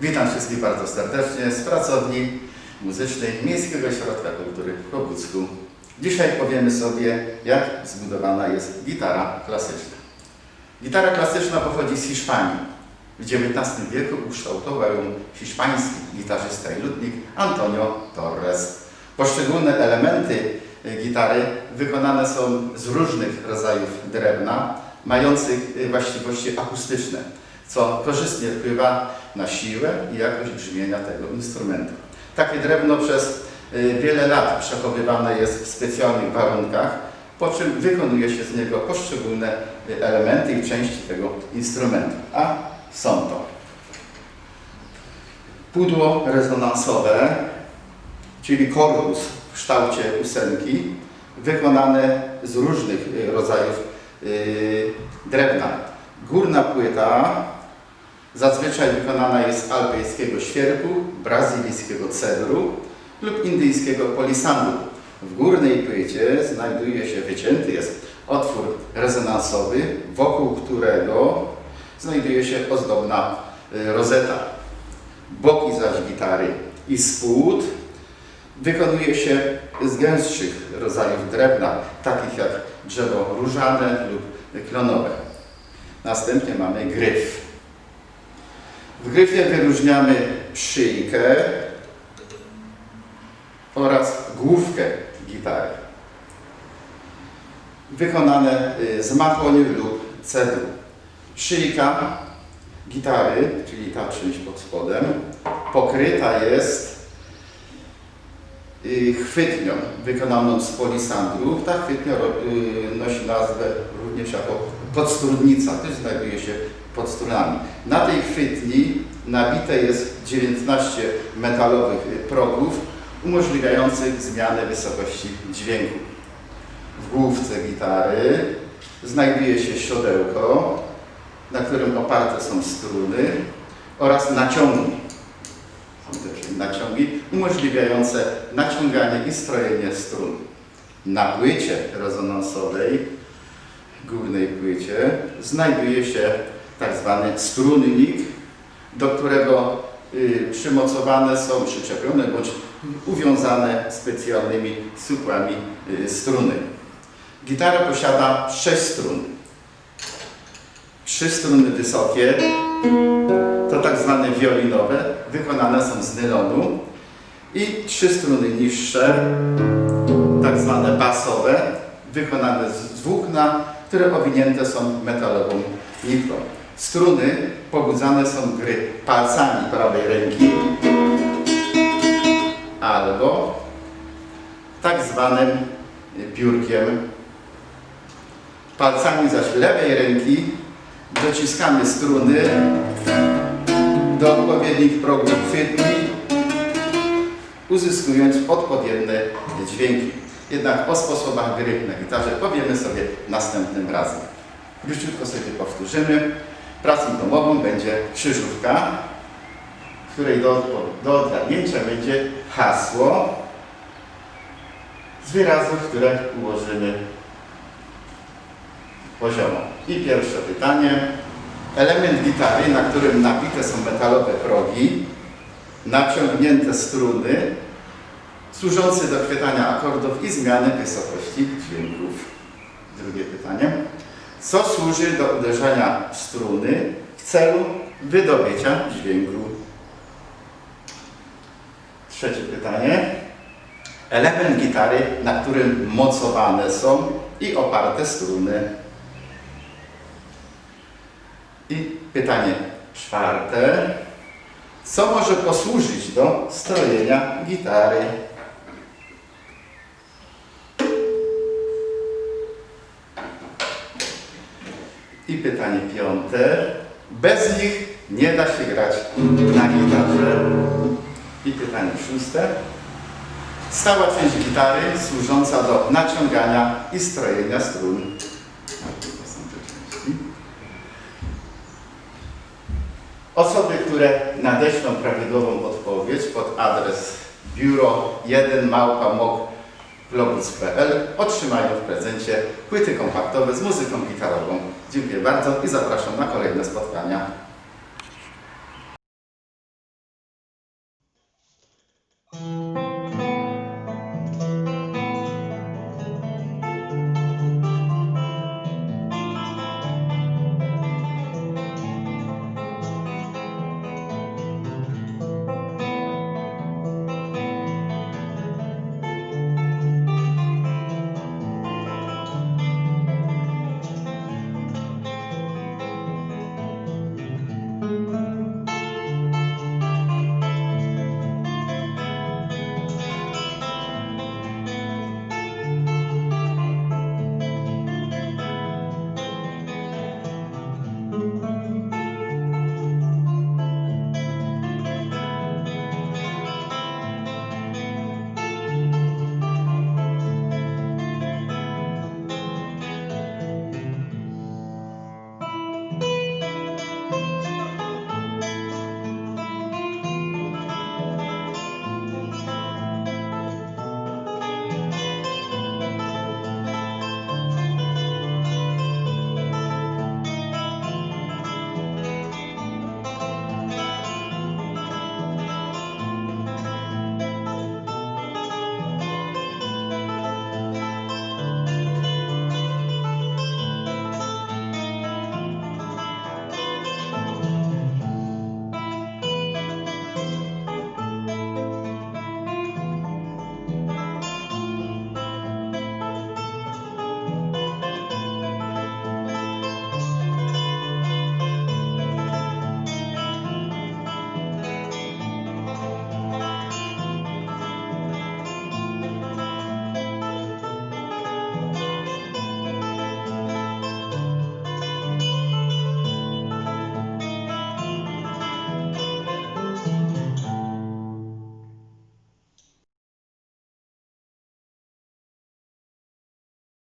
Witam wszystkich bardzo serdecznie z pracowni muzycznej Miejskiego Ośrodka Kultury w Kobucku. Dzisiaj powiemy sobie, jak zbudowana jest gitara klasyczna. Gitara klasyczna pochodzi z Hiszpanii. W XIX wieku ukształtował ją hiszpański gitarzysta i lutnik Antonio Torres. Poszczególne elementy e, gitary wykonane są z różnych rodzajów drewna, mających e, właściwości akustyczne, co korzystnie wpływa na siłę i jakość brzmienia tego instrumentu. Takie drewno przez e, wiele lat przechowywane jest w specjalnych warunkach, po czym wykonuje się z niego poszczególne e, elementy i części tego instrumentu. A są to pudło rezonansowe, czyli korpus w kształcie ósemki, wykonane z różnych y, rodzajów y, drewna. Górna płyta zazwyczaj wykonana jest z alpejskiego świerku, brazylijskiego cedru lub indyjskiego polisandu. W górnej płycie znajduje się wycięty jest otwór rezonansowy, wokół którego znajduje się ozdobna y, rozeta. Boki zaś gitary i spód wykonuje się z gęstszych rodzajów drewna, takich jak drzewo różane lub klonowe. Następnie mamy gryf. W gryfie wyróżniamy szyjkę oraz główkę gitary. Wykonane y, z mahoni lub cedru. Szyjka gitary, czyli ta część pod spodem, pokryta jest y, chwytnią wykonaną z polisandru. Ta chwytnia y, nosi nazwę również jako podstrudnica, też znajduje się pod strunami. Na tej chwytni nabite jest 19 metalowych y, progów umożliwiających zmianę wysokości dźwięku. W główce gitary znajduje się siodełko, na którym oparte są struny oraz naciągi. Naciągi umożliwiające naciąganie i strojenie strun. Na płycie rezonansowej, górnej płycie, znajduje się tak zwany strunnik, do którego y, przymocowane są, przyczepione bądź uwiązane specjalnymi supłami y, struny. Gitara posiada sześć strun. Trzy struny wysokie, to tak zwane wiolinowe, wykonane są z nylonu i trzy struny niższe, tak zwane basowe, wykonane z włókna, które owinięte są metalową nitką. Struny pobudzane są gry palcami prawej ręki albo tak zwanym piórkiem. Palcami zaś lewej ręki dociskamy struny do odpowiednich progów chwytni, uzyskując odpowiednie dźwięki. Jednak o sposobach gry na gitarze powiemy sobie następnym razem. Króciutko sobie powtórzymy. Pracą domową będzie krzyżówka, w której do, do odgadnięcia będzie hasło z wyrazów, które ułożymy poziomo. I pierwsze pytanie. Element gitary, na którym nabite są metalowe progi, naciągnięte struny, służące do chwytania akordów i zmiany wysokości dźwięków. Drugie pytanie. Co służy do uderzenia struny w celu wydobycia dźwięku? Trzecie pytanie. Element gitary, na którym mocowane są i oparte struny. I pytanie czwarte. Co może posłużyć do strojenia gitary? I pytanie piąte. Bez nich nie da się grać na gitarze. I pytanie szóste. Stała część gitary służąca do naciągania i strojenia strun. Osoby, które nadeślą prawidłową odpowiedź pod adres biuro 1 globus.pl otrzymają w prezencie płyty kompaktowe z muzyką gitarową. Dziękuję bardzo i zapraszam na kolejne spotkania.